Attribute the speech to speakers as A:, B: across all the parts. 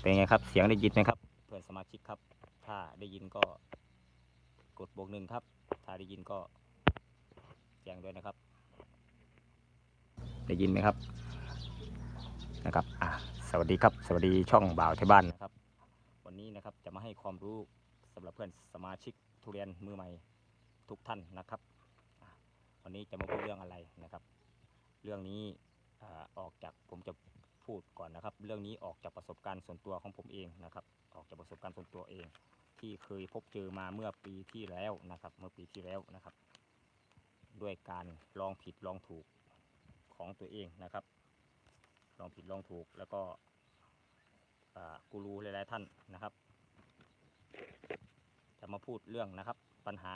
A: เป็นไงครับเสียงได้ยินไหมครับ เพื่อนสมาชิกครับ ถ้าได้ยินก็กดบวกหนึ่งครับ ถ้าได้ยินก็แจ้งด้วยนะครับ ได้ยินไหมครับนะครับอะสวัสดีครับ สวัสดีช่องบ่าวที่บ้านนะครับ วันนี้นะครับจะมาให้ความรู้สำหรับเพื่อนสมาชิกทุเรียนมือใหม่ทุกท่านนะครับ วันนี้จะมาพูดเรื่องอะไรนะครับ เรื่องนี้ออกจากผมจะ พูดก่อนนะครับ เรื่องนี้ออกจากประสบการณ์ส่วนตัวของผมเองนะครับ ออกจากประสบการณ์ส่วนตัวเอง ที่เคยพบเจอมาเมื่อปีที่แล้วนะครับ เมื่อปีที่แล้วนะครับ ด้วยการลองผิดลองถูกของตัวเองนะครับ ลองผิดลองถูกแล้วก็กูรูหลายๆท่านนะครับ จะมาพูดเรื่องนะครับ ปัญหา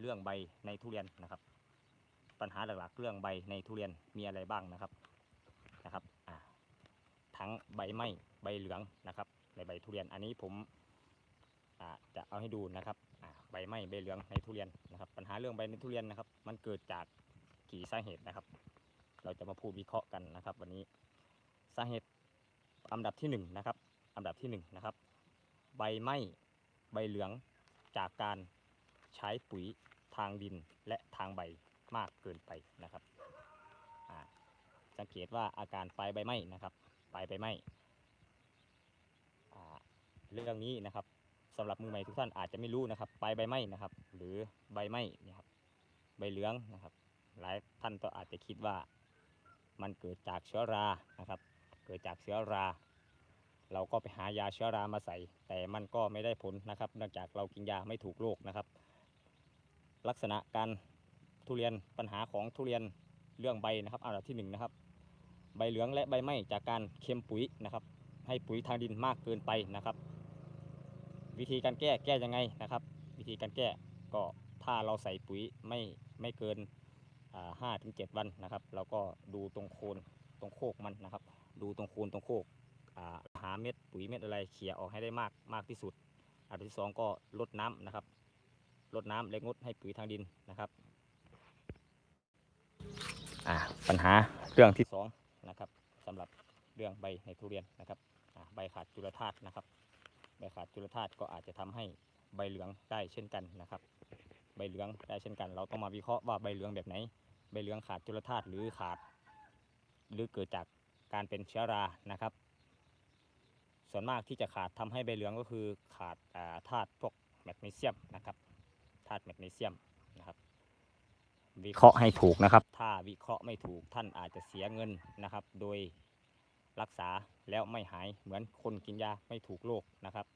A: เรื่องใบในทุเรียนนะครับ ปัญหาหลักๆเรื่องใบในทุเรียนมีอะไรบ้างนะครับ ทั้งใบไม้ใบเหลืองนะครับในใบทุเรียนอันนี้ผมจะเอาให้ดูนะครับใบไม้ใบเหลืองในทุเรียนนะครับ ปัญหาเรื่องใบในทุเรียนนะครับ มันเกิดจากกี่สาเหตุนะครับ เราจะมาพูดวิเคราะห์กันนะครับ วันนี้สาเหตุอันดับที่หนึ่งนะครับอันดับที่หนึ่งนะครับ ใบไม้ใบเหลืองจากการใช้ปุ๋ยทางดินและทางใบมากเกินไปนะครับสังเกตว่าอาการปลายใบไม้นะครับ ปลายใบไม้อ่เรื่องนี้นะครับสำหรับมือใหม่ทุกท่านอาจจะไม่รู้นะครับปลายใบไม้นะครับ หรือใบไม้นี่ครับใบเหลืองนะครับ หลายท่านก็อาจจะคิดว่ามันเกิดจากเชื้อรานะครับ เกิดจากเชื้อรา เราก็ไปหายาเชื้อรามาใส่ แต่มันก็ไม่ได้ผลนะครับเนื่องจากเรากินยาไม่ถูกโรคนะครับ ลักษณะการทุเรียนปัญหาของทุเรียนเรื่องใบนะครับอันดับที่หนึ่งนะครับ ใบเหลืองและใบไหม้จากการเค็มปุ๋ยนะครับ ให้ปุ๋ยทางดินมากเกินไปนะครับ วิธีการแก้แก้ยังไงนะครับ วิธีการแก้ก็ถ้าเราใส่ปุ๋ยไม่ไม่เกินห้าถึงเจ็ดวันนะครับเราก็ดูตรงโคนตรงโคกมันนะครับ ดูตรงโคนตรงโคกอ่าหาเม็ดปุ๋ยเม็ดอะไรเขี่ยออกให้ได้มากมากที่สุด อันที่สองก็ลดน้ำนะครับลดน้ำและงดให้ปุ๋ยทางดินนะครับปัญหาเรื่องที่สอง สำหรับเรื่องใบในทุเรียนนะครับใบขาดจุลธาตุนะครับ ใบขาดจุลธาตุก็อาจจะทำให้ใบเหลืองได้เช่นกันนะครับ ใบเหลืองได้เช่นกัน เราต้องมาวิเคราะห์ว่าใบเหลืองแบบไหน ใบเหลืองขาดจุลธาตุหรือขาด หรือเกิดจากการเป็นเชื้อรานะครับ ส่วนมากที่จะขาดทำให้ใบเหลืองก็คือขาดธาตุพวกแมกนีเซียมนะครับธาตุแมกนีเซียม วิเคราะห์ให้ถูกนะครับ ถ้าวิเคราะห์ไม่ถูกท่านอาจจะเสียเงินนะครับ โดยรักษาแล้วไม่หายเหมือนคนกินยาไม่ถูกโรคนะครับ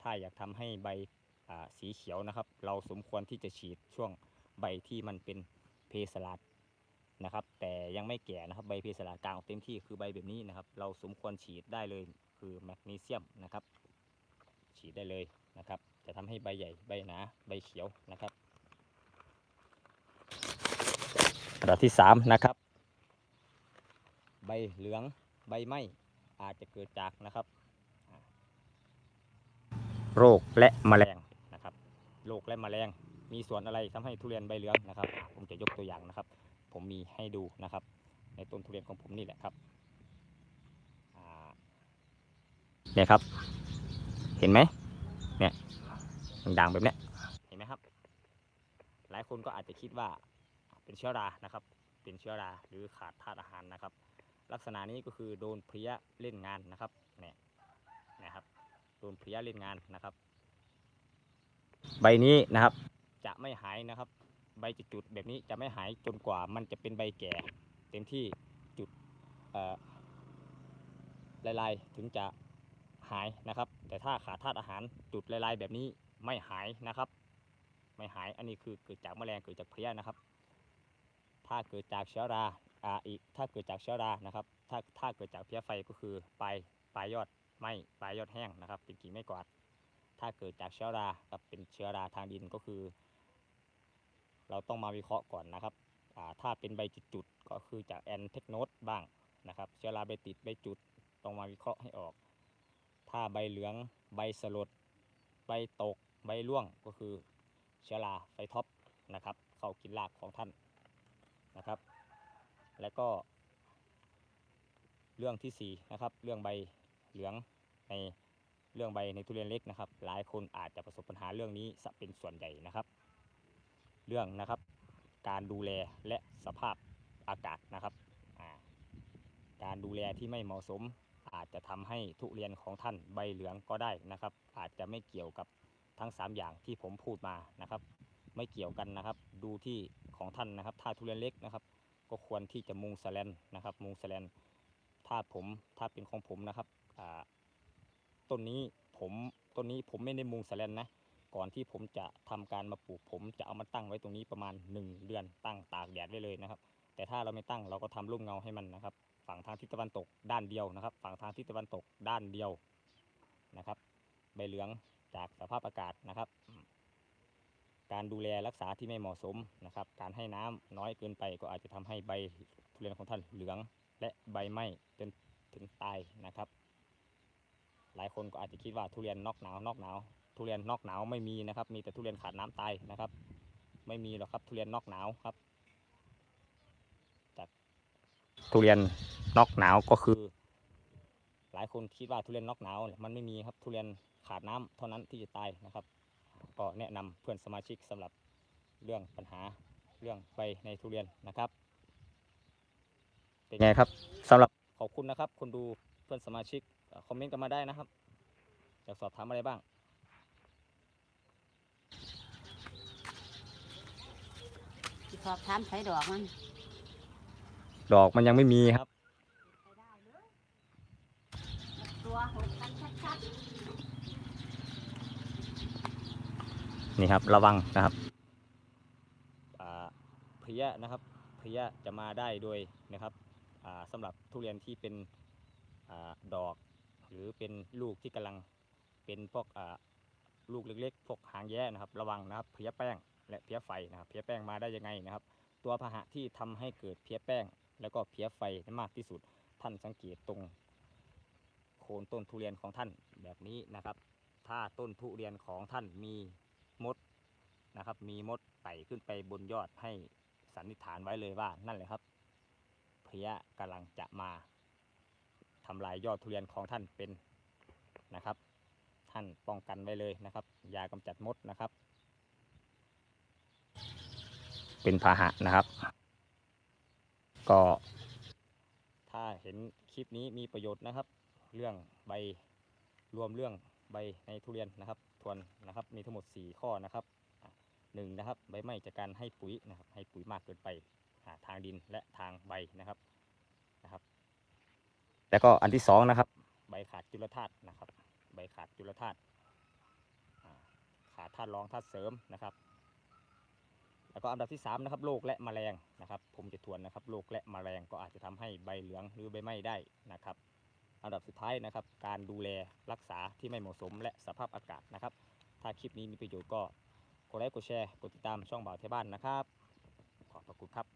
A: ถ้าอยากทำให้ใบสีเขียวนะครับ เราสมควรที่จะฉีดช่วงใบที่มันเป็นเพสลาดนะครับ แต่ยังไม่แก่นะครับใบเพสลาดกลางออกเต็มที่คือใบแบบนี้นะครับ เราสมควรฉีดได้เลยคือแมกนีเซียมนะครับ ฉีดได้เลยนะครับ จะทำให้ใบใหญ่ใบหนาใบเขียวนะครับ ระดับที่สามนะครับ ใบเหลืองใบไหม้อาจจะเกิดจากนะครับ โรคและแมลงนะครับ โรคและแมลงมีส่วนอะไรทำให้ทุเรียนใบเหลืองนะครับ ผมจะยกตัวอย่างนะครับ ผมมีให้ดูนะครับ ในต้นทุเรียนของผมนี่แหละครับเนี่ยครับ เห็นไหมเนี่ยด่างแบบเนี้ยเห็นไหมครับ หลายคนก็อาจจะคิดว่า เป็นเชื้อรานะครับ เป็นเชื้อราหรือขาดธาตุอาหารนะครับ ลักษณะนี้ก็คือโดนเพลี้ยเล่นงานนะครับเนี่ยนะครับโดนเพลี้ยเล่นงานนะครับ ใบนี้นะครับจะไม่หายนะครับ ใบจะจุดแบบนี้จะไม่หายจนกว่ามันจะเป็นใบแก่เต็มที่จุดลายๆถึงจะหายนะครับ แต่ถ้าขาดธาตุอาหารจุดลายๆแบบนี้ไม่หายนะครับ ไม่หายอันนี้คือเกิดจากแมลงเกิดจากเพลี้ยนะครับ ถ้าเกิดจากเชื้อราอ่าอีกถ้าเกิดจากเชื้อรานะครับ ถ้าถ้าเกิดจากเพลี้ยไฟก็คือปลายปลายยอดไหมปลายยอดแห้งนะครับ เป็นกิ่งไม่กวาด ถ้าเกิดจากเชื้อรากับเป็นเชื้อราทางดินก็คือ เราต้องมาวิเคราะห์ก่อนนะครับอ่าถ้าเป็นใบจุดๆก็คือจากแอนเทคโนสบ้างนะครับ เชื้อราใบติดใบจุดต้องมาวิเคราะห์ให้ออก ถ้าใบเหลืองใบสลดใบตกใบร่วงก็คือเชื้อราไฟท็อปนะครับ เข้ากินรากของท่าน นะครับ แล้วก็ เรื่องที่สี่นะครับเรื่องใบเหลืองในเรื่องใบในทุเรียนเล็กนะครับ หลายคนอาจจะประสบปัญหาเรื่องนี้ซะเป็นส่วนใหญ่นะครับ เรื่องนะครับการดูแลและสภาพอากาศนะครับการดูแลที่ไม่เหมาะสม อาจจะทำให้ทุเรียนของท่านใบเหลืองก็ได้นะครับ อาจจะไม่เกี่ยวกับทั้ง 3 อย่างที่ผมพูดมานะครับ ไม่เกี่ยวกันนะครับ ดูที่ของท่านนะครับถ้าทุเรียนเล็กนะครับ ก็ควรที่จะมุงแสแลนนะครับมุงแสแลนถ้าผมถ้าเป็นของผมนะครับต้นนี้ผมต้นนี้ผมไม่ได้มุงแสแลนนะก่อนที่ผมจะทำการมาปลูกผมจะเอามาตั้งไว้ตรงนี้ประมาณ 1 เดือนตั้งตากแดดไว้เลยนะครับ แต่ถ้าเราไม่ตั้งเราก็ทำร่มเงาให้มันนะครับ ฝั่งทางทิศตะวันตกด้านเดียวนะครับ ฝั่งทางทิศตะวันตกด้านเดียวนะครับ ใบเหลืองจากสภาพอากาศนะครับ การดูแลรักษาที่ไม่เหมาะสมนะครับ การให้น้ำน้อยเกินไปก็อาจจะทำให้ใบทุเรียนของท่านเหลือง และใบไหม้จนถึงตายนะครับ หลายคนก็อาจจะคิดว่าทุเรียนนอกหนาวนอกหนาวทุเรียนนอกหนาวไม่มีนะครับ มีแต่ทุเรียนขาดน้ำตายนะครับ ไม่มีหรอกครับทุเรียนนอกหนาวครับจากทุเรียนนอกหนาวก็คือ หลายคนคิดว่าทุเรียนนอกหนาวมันไม่มีครับทุเรียนขาดน้ำเท่านั้นที่จะตายนะครับ ก็แนะนำเพื่อนสมาชิกสำหรับเรื่องปัญหาเรื่องใบในทุเรียนนะครับ เป็นไงครับสำหรับขอบคุณนะครับคนดูเพื่อนสมาชิกเอ่อคอมเมนต์กันมาได้นะครับอยากสอบถามอะไรบ้าง
B: สิสอบถามใส่ดอกมัน
A: ดอกมันยังไม่มีครับ
B: ไปได้เลยตัวหกกันชัด
A: นี่ครับ ระวังนะครับเพลี้ยนะครับเพลี้ยจะมาได้โดยนะครับอ่าสำหรับทุเรียนที่เป็นอดอก หรือเป็นลูกที่กำลังเป็นพวกลูกเล็กๆพวกหางแย่นะครับ ระวังนะครับเพี้ยแป้ง และเพี้ยไฟนะครับเพี้ยแป้งมาได้ยังไงนะครับ ตัวพาหะที่ทำให้เกิดเพี้ยแป้ง แล้วก็เพี้ยไฟมากที่สุด ท่านสังเกตตรง โคนต้นทุเรียนของท่านแบบนี้นะครับ ถ้าต้นทุเรียนของท่านมี มดนะครับ มีมดไต่ขึ้นไปบนยอดให้สันนิษฐานไว้เลยว่านั่นแหละครับเพลี้ยกำลังจะมาทำลายยอดทุเรียนของท่านเป็นนะครับ ท่านป้องกันไว้เลยนะครับ ยากำจัดมดนะครับ เป็นพาหะนะครับ ก็ถ้าเห็นคลิปนี้มีประโยชน์นะครับ เรื่องใบรวมเรื่องใบในทุเรียนนะครับ วนนะครับ มีทั้งหมด 4 ข้อนะครับหนึ่งนะครับใบไม้จากการให้ปุ๋ยนะครับ ให้ปุ๋ยมากเกินไปาทางดินและทางใบนะครับนะครับ แล้วก็อันที่สองนะครับ ใบขาดจุลธาตุนะครับ ใบขาดจุลธาตุขาดธาตุรองธาตุเสริมนะครับ แล้วก็อันดับที่3นะครับโรคและแมลงนะครับ ผมจะทวนนะครับโรคและแมลงก็อาจจะทำให้ใบเหลืองหรือใบไหม้ได้นะครับ อันดับสุดท้ายนะครับ การดูแลรักษาที่ไม่เหมาะสม และสภาพอากาศนะครับ ถ้าคลิปนี้มีประโยชน์ก็กดไลค์กดแชร์กดติดตามช่องบ่าวเทบ้านนะครับ ขอบพระคุณครับ